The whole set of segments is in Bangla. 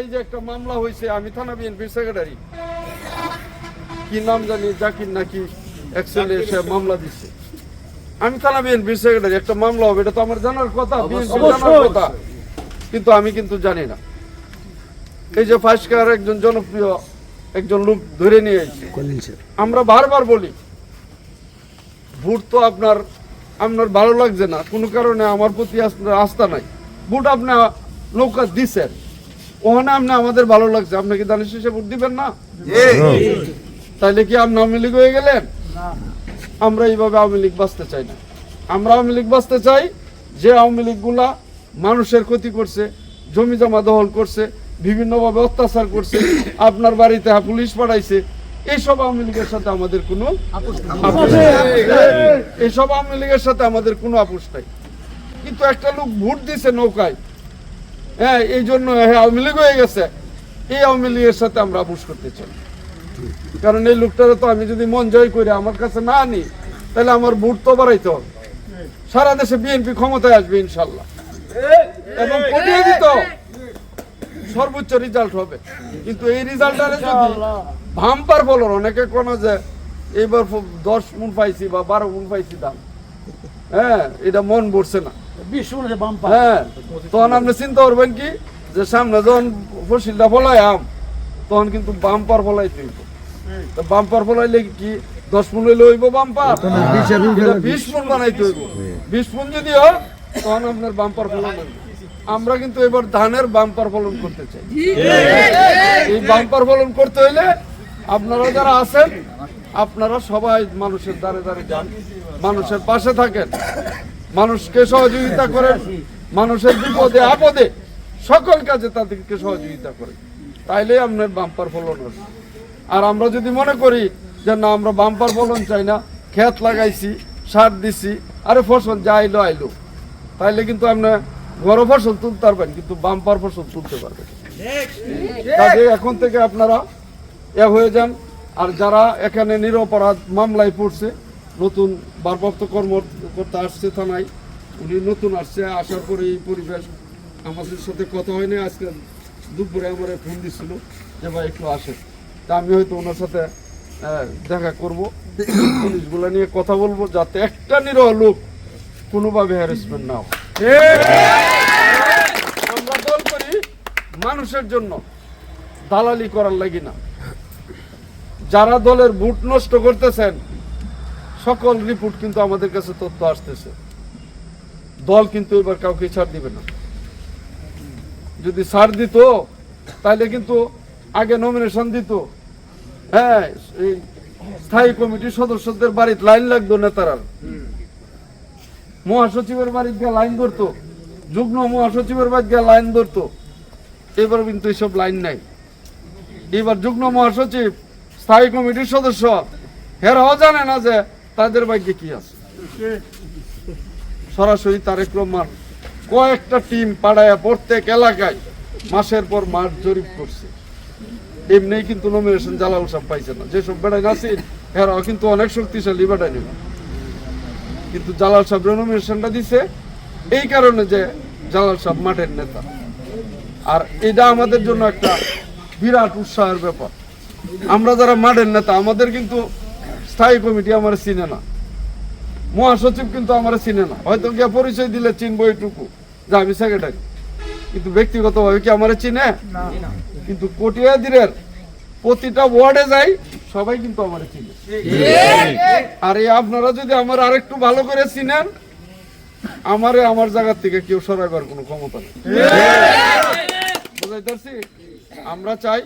এই যে একটা মামলা হয়েছে আমি থানা বিএনপির সেক্রেটারি কি নাম জানি জাকির নাকি সে মামলা দিচ্ছে আমি থানা বিএনপির সেক্রেটারি একটা মামলা হবে এটা তো আমার জানার কথা বিএনপি জানার কথা। কিন্তু আমি কিন্তু জানি না। এই যে ফাঁসকার একজন জনপ্রিয় একজন লোক ধরে নিয়ে এসেছে আমরা বারবার বলি ভোট তো আপনার আপনার ভালো লাগছে না কোনো কারণে আমার প্রতি আপনার আস্থা নাই। ভোট আপনি নৌকা দিছেন। ওখানে আপনি আমাদের ভালো লাগছে। আপনি কি দানিশ শেষে ভোট দিবেন না? তাইলে কি আপনি আওয়ামী লীগ হয়ে গেলেন? আমরা এইভাবে আওয়ামী লীগ বাঁচতে চাই না। আমরা আওয়ামী লীগ বাঁচতে চাই যে আওয়ামী লীগগুলা মানুষের ক্ষতি করছে জমি জমা দখল করছে বিভিন্নভাবে অত্যাচার করছে আপনার বাড়িতে পুলিশ পাঠাইছে। এইসব আওয়ামী লীগের সাথে আমাদের কোনো আপোষ নাই। এইসব আওয়ামী লীগের সাথে আমাদের কোনো আপোষ নাই। কিন্তু একটা লোক ভোট দিছে নৌকায় হ্যাঁ এই জন্য আওয়ামী লীগ হয়ে গেছে। এই আওয়ামী লীগের সাথে আমরা আপোষ করতে চাই। কারণ এই লোকটারে তো আমি যদি মন জয় করে আমার কাছে না আনি, তাহলে আমার ভোট তো বাড়াইতে হবে। সারা দেশে বিএনপি ক্ষমতায় আসবে ইনশাল্লাহ। এবং দিত সর্বোচ্চ রেজাল্ট হবে। কিন্তু এই রেজাল্টারে যদি ভাম্পার বলো অনেকে কোন যে এইবার দশ মন পাইছি বা বারো মন পাইছি দাম। হ্যাঁ এটা মন বসছে না। হ্যাঁ তখন আপনি চিন্তা করবেন কি যে সামনে যখন ফসিলটা ফলাই আম তখন কিন্তু বাম্পার ফলাই তুইব বাম্পার ফলাইলে কি দশ হইলে হইব বাম্পার বিশ মন বানাইতে হইব। বিশ যদি হয় তখন আপনার বাম্পার ফলন আমরা কিন্তু এবার ধানের বাম্পার ফলন করতে চাই। এই বাম্পার ফলন করতে হইলে আপনারা যারা আছেন আপনারা সবাই মানুষের দ্বারে দ্বারে যান। মানুষের পাশে থাকেন। মানুষকে সহযোগিতা করেন, মানুষের বিপদে, আপদে সকল কাজে তাদেরকে সহযোগিতা করেন। তাইলে আপনার বাম্পার ফলন হবে আর আমরা যদি মনে করি যে না, আমরা বাম্পার ফলন চাই না, ক্ষেত লাগাইছি, সার দিছি, আরে ফসল যা আইলো আইলো। তাইলে কিন্তু আপনার বড় ফসল তুলতে পারবেন, কিন্তু বাম্পার ফসল তুলতে পারবেন। কাজে এখন থেকে আপনারা এ হয়ে যান। আর যারা এখানে নিরপরাধ মামলায় পড়ছে নতুন ভারপ্রাপ্ত কর্মকর্তা আসছে থানায়। উনি নতুন আসছে, আসার পরে এই পরিবেশ আমাদের সাথে কথা হয়নি। আজকে দুপুরে আমার ফোন দিছিল যে, ভাই, একটু আসেন। তা আমি হয়তো ওনার সাথে দেখা করব। জিনিসগুলো নিয়ে কথা বলব যাতে একটা নিরহ লোক কোনোভাবে হ্যারাসমেন্ট না করি মানুষের জন্য, দালালি করার লাগি না। যারা দলের ভোট নষ্ট করতেছেন সকল রিপোর্ট কিন্তু আমাদের কাছে তথ্য আসতেছে। দল কিন্তু এবার কাউকে ছাড় দিবে না। যদি ছাড় দিত, তাহলে কিন্তু আগে নমিনেশন দিত। হ্যাঁ স্থায়ী কমিটির সদস্যদের বাড়িতে লাইন লাগতো নেতারা। মহাসচিবের বাড়িতে গিয়ে লাইন ধরতো। যুগ্ম মহাসচিবের বাড়িতে গিয়ে লাইন ধরতো। এবার কিন্তু এইসব লাইন নাই। এবার যুগ্ম মহাসচিব, স্থায়ী কমিটির সদস্য, হেরাও জানে না যে তাদের ভাগ্যে কি আছে? সরাসরি তারেক রহমান কয়েকটা টিম পাড়ায় প্রত্যেক এলাকায় মাসের পর মাস জরিপ করছে। এমনি কিন্তু নমিনেশন জালাল সাহেব পাইছে না। যেসব বেড়াই নাসির হেরাও কিন্তু অনেক শক্তিশালী বেড়াই নেবে কিন্তু জালাল সাহেব নমিনেশনটা দিছে। এই কারণে যে জালাল সাহেব মাঠের নেতা। আর এটা আমাদের জন্য একটা বিরাট উৎসাহের ব্যাপার। আমরা যারা মাঠের নেতা, আমাদের কিন্তু স্থায়ী কমিটি আমার চিনে না। মহাসচিব কিন্তু আমার চিনে না। হয়তো গিয়ে পরিচয় দিলে চিনবো এইটুকু যে আমি সেক্রেটারি কিন্তু ব্যক্তিগতভাবে কি আমার চিনে? কিন্তু কটিয়াদিরের প্রতিটা ওয়ার্ডে যাই সবাই কিন্তু আমার চিনে। আর এই আপনারা যদি আমার আরেকটু ভালো করে চিনেন আমারে আমার জায়গার থেকে কেউ সরাইবার কোনো ক্ষমতা নেই। বুঝাইতে আমরা চাই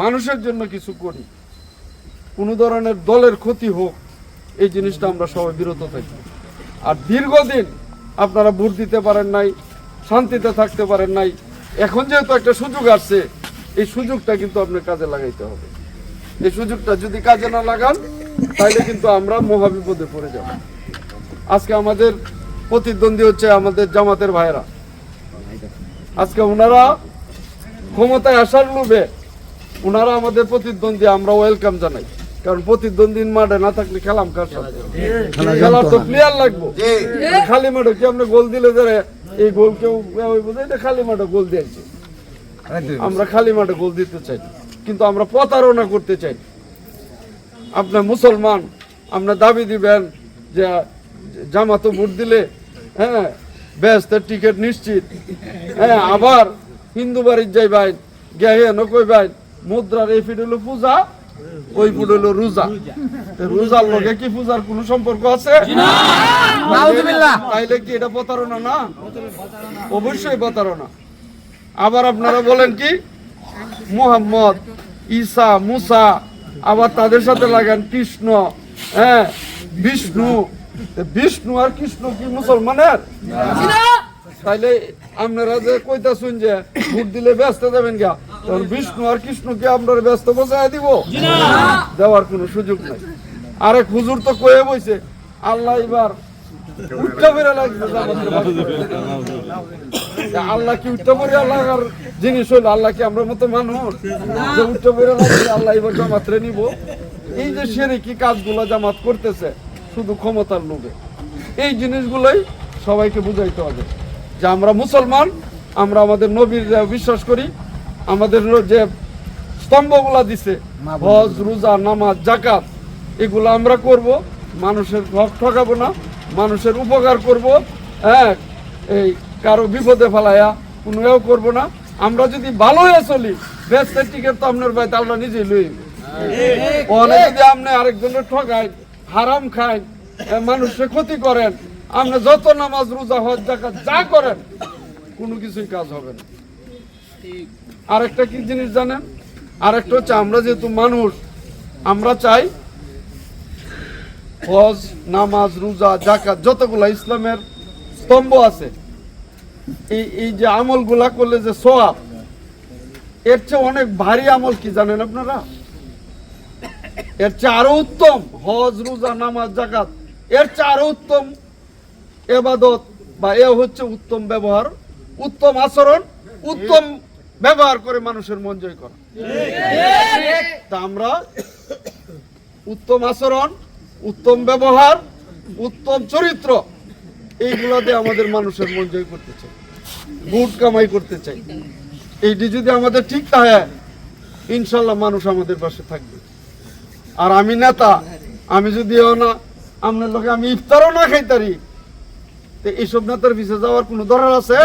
মানুষের জন্য কিছু করি। কোনো ধরনের দলের ক্ষতি হোক, এই জিনিসটা আমরা সবাই বিরত থাকি। আর দীর্ঘদিন আপনারা ভোট দিতে পারেন নাই, শান্তিতে থাকতে পারেন নাই, এখন যেহেতু একটা সুযোগ আসছে, এই সুযোগটা কিন্তু আপনার কাজে লাগাইতে হবে। এই সুযোগটা যদি কাজে না লাগান, তাহলে কিন্তু আমরা মহাবিপদে পড়ে যাব। আজকে আমাদের প্রতিদ্বন্দ্বী হচ্ছে আমাদের জামাতের ভাইরা আজকে ওনারা ক্ষমতায় আসার লোভে ওনারা আমাদের প্রতিদ্বন্দ্বী, আমরা ওয়েলকাম জানাই। কারণ প্রতিদ্বন্দ্বী মাঠে না থাকলে খেলাম কার সাথে? খেলার তো প্লেয়ার লাগবো। খালি মাঠে কি আমরা গোল দিলে ধরে এই গোল কেউ এ হইবো? যে এটা খালি মাঠে গোল দিয়েছে আমরা খালি মাঠে গোল দিতে চাই কিন্তু আমরা প্রতারণা করতে চাই আপনার মুসলমান আপনার দাবি দিবেন যে জামাতো ভোট দিলে হ্যাঁ ব্যস্তের টিকিট নিশ্চিত। হ্যাঁ আবার হিন্দু বাড়ির যাইবাই গেহে নকইবাই মুদ্রার এই ফিট হলো পূজা ওই ফুট হলো রোজা। রোজার লগে কি পূজার কোনো সম্পর্ক আছে? তাইলে কি এটা প্রতারণা না? অবশ্যই প্রতারণা। আবার আপনারা বলেন কি? মোহাম্মদ ঈসা মুসা আবার তাদের সাথে লাগান কৃষ্ণ হ্যাঁ বিষ্ণু। বিষ্ণু আর কৃষ্ণ কি মুসলমানের? তাইলে আপনারা যে কইতাছুন যে ভোট দিলে ব্যস্ত যাবেন গা। বিষ্ণু আর কৃষ্ণকে আপনারা ব্যস্ত বসায় দিব। দেওয়ার কোনো সুযোগ নাই। আরেক হুজুর তো কয়ে বইছে আল্লাহ এবার আল্লাহ কি উঠতে পড়ে আল্লাহর জিনিস হইল আল্লাহ কি আমরা মতো মানুষ? যে উঠতে আল্লাহ এবার জামাতরে নিব। এই যে সেরে কি কাজগুলো জামাত করতেছে শুধু ক্ষমতার লোভে। এই জিনিসগুলোই সবাইকে বুঝাইতে হবে যে আমরা মুসলমান আমরা আমাদের নবীর বিশ্বাস করি আমাদের যে স্তম্ভগুলা দিছে হজ রোজা নামাজ জাকাত এগুলো আমরা করব। মানুষের হক ঠকাবো না মানুষের উপকার করব। হ্যাঁ এই কারও বিপদে ফেলাইয়া কোনো এও করব না। আমরা যদি ভালো হয়ে চলি ব্যস্তের টিকিট তো আপনার ভাই আমরা নিজেই লই ওখানে যদি আপনি আরেকজনের ঠকাই হারাম খাই এ, মানুষের ক্ষতি করেন আপনি যত নামাজ রোজা হজ জাকাত যা করেন কোনো কিছুই কাজ হবে না। আরেকটা কি জিনিস জানেন? আরেকটা হচ্ছে আমরা যেহেতু মানুষ, আমরা চাই হজ, নামাজ, রোজা জাকাত যতগুলা ইসলামের স্তম্ভ আছে, এই এই যে আমলগুলা করলে যে সোয়াব এর চেয়ে অনেক ভারী আমল কি জানেন আপনারা? এর চেয়ে আরও উত্তম হজ, রোজা, নামাজ জাকাত এর চেয়ে আরও উত্তম এবাদত বা এ হচ্ছে উত্তম ব্যবহার, উত্তম আচরণ, উত্তম ব্যবহার করে মানুষের মন জয় করা। তা আমরা উত্তম আচরণ উত্তম ব্যবহার উত্তম চরিত্র এইগুলো দিয়ে আমাদের মানুষের মন জয় করতে চাই। বুট কামাই করতে চাই। এইটি যদি আমাদের ঠিক থাকে ইনশাল্লাহ মানুষ আমাদের পাশে থাকবে। আর আমি নেতা আমি যদি না আপনার লোকে আমি ইফতারও না খাইতারি তো এইসব নেতার পিছিয়ে যাওয়ার কোনো দরকার আছে?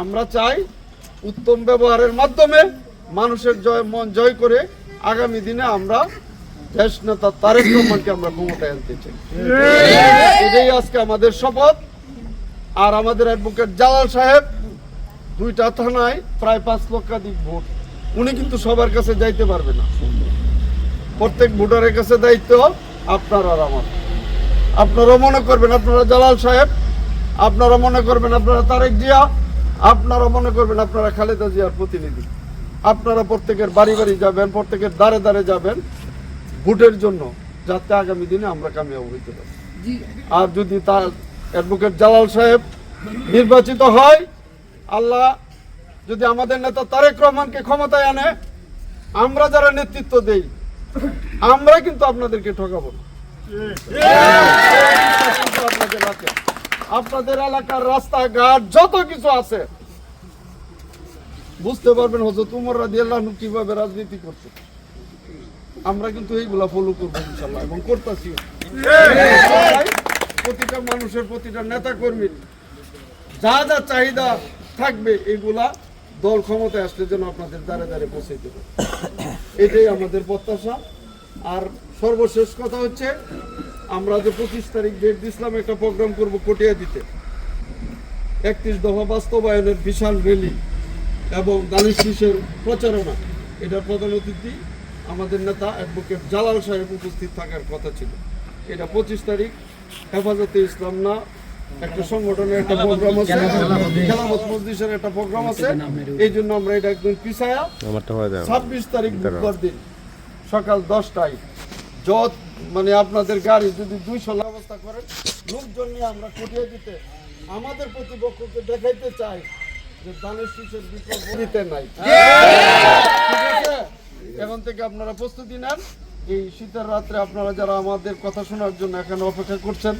আমরা চাই উত্তম ব্যবহারের মাধ্যমে মানুষের জয়, মন জয় করে আগামী দিনে আমরা দেশ নেতা তারেক রহমানকে আমরা ক্ষমতায় আনতে চাই। এটাই আজকে আমাদের শপথ। আর আমাদের অ্যাডভোকেট জালাল সাহেব দুইটা থানায় প্রায় পাঁচ লক্ষাধিক ভোট। উনি কিন্তু সবার কাছে যাইতে পারবে না। প্রত্যেক ভোটারের কাছে দায়িত্ব আপনার আর আমার। আপনারা মনে করবেন, আপনারা জালাল সাহেব, আপনারা মনে করবেন আপনারা তারেক জিয়া আপনারা মনে করবেন আপনারা খালেদা জিয়ার প্রতিনিধি। আপনারা প্রত্যেকের বাড়ি বাড়ি যাবেন প্রত্যেকের দাঁড়ে দাঁড়ে যাবেন ভোটের জন্য যাতে আগামী দিনে আমরা কামিয়াব হইতে পারি। আর যদি তার অ্যাডভোকেট জালাল সাহেব নির্বাচিত হয় আল্লাহ যদি আমাদের নেতা তারেক রহমানকে ক্ষমতায় আনে আমরা যারা নেতৃত্ব দেই আমরা কিন্তু আপনাদেরকে ঠকাবো না। আপনাদের এলাকার রাস্তাঘাট যত কিছু আছে বুঝতে পারবেন হজরত উমর রাদিয়াল্লাহু আনহু কীভাবে রাজনীতি করছে। আমরা কিন্তু এইগুলা ফলো করব ইনশাল্লাহ এবং করতেছি। প্রতিটা মানুষের প্রতিটা নেতা কর্মীর যা যা চাহিদা থাকবে এগুলা দল ক্ষমতায় আসলে যেন আপনাদের দ্বারে দ্বারে পৌঁছে দেবে এটাই আমাদের প্রত্যাশা। আর সর্বশেষ কথা হচ্ছে, আমরা যে পঁচিশ তারিখ ডেট দিছিলাম একটা প্রোগ্রাম করব কটিয়া দিতে একত্রিশ দফা বাস্তবায়নের বিশাল র্যালি এবং দালিশ শীষের প্রচারণা এটার প্রধান অতিথি আমাদের নেতা অ্যাডভোকেট জালাল সাহেব উপস্থিত থাকার কথা ছিল। এটা পঁচিশ তারিখ হেফাজতে ইসলাম না একটা সংগঠনের একটা প্রোগ্রাম আছে খেলাফত মজলিসের একটা প্রোগ্রাম আছে এই জন্য আমরা এটা একদম পিছায়া। হয়ে ছাব্বিশ তারিখ বুধবার দিন সকাল দশটায়। যত মানে আপনাদের গাড়ি যদি দুইশো ব্যবস্থা করেন লোকজন নিয়ে আমরা কটিয়ে দিতে আমাদের প্রতিপক্ষকে দেখাইতে চাই। যে ধানের শীষের বিকল্প দিতে নাই। ঠিক আছে? এখন থেকে আপনারা প্রস্তুতি নেন। এই শীতের রাত্রে আপনারা যারা আমাদের কথা শোনার জন্য এখানে অপেক্ষা করছেন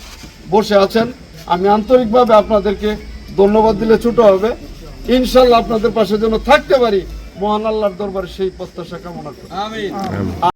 বসে আছেন আমি আন্তরিকভাবে আপনাদেরকে ধন্যবাদ দিলে ছোট হবে। ইনশাল্লাহ আপনাদের পাশে যেন থাকতে পারি মহান আল্লাহর দরবারে সেই প্রত্যাশা কামনা করি। আমিন।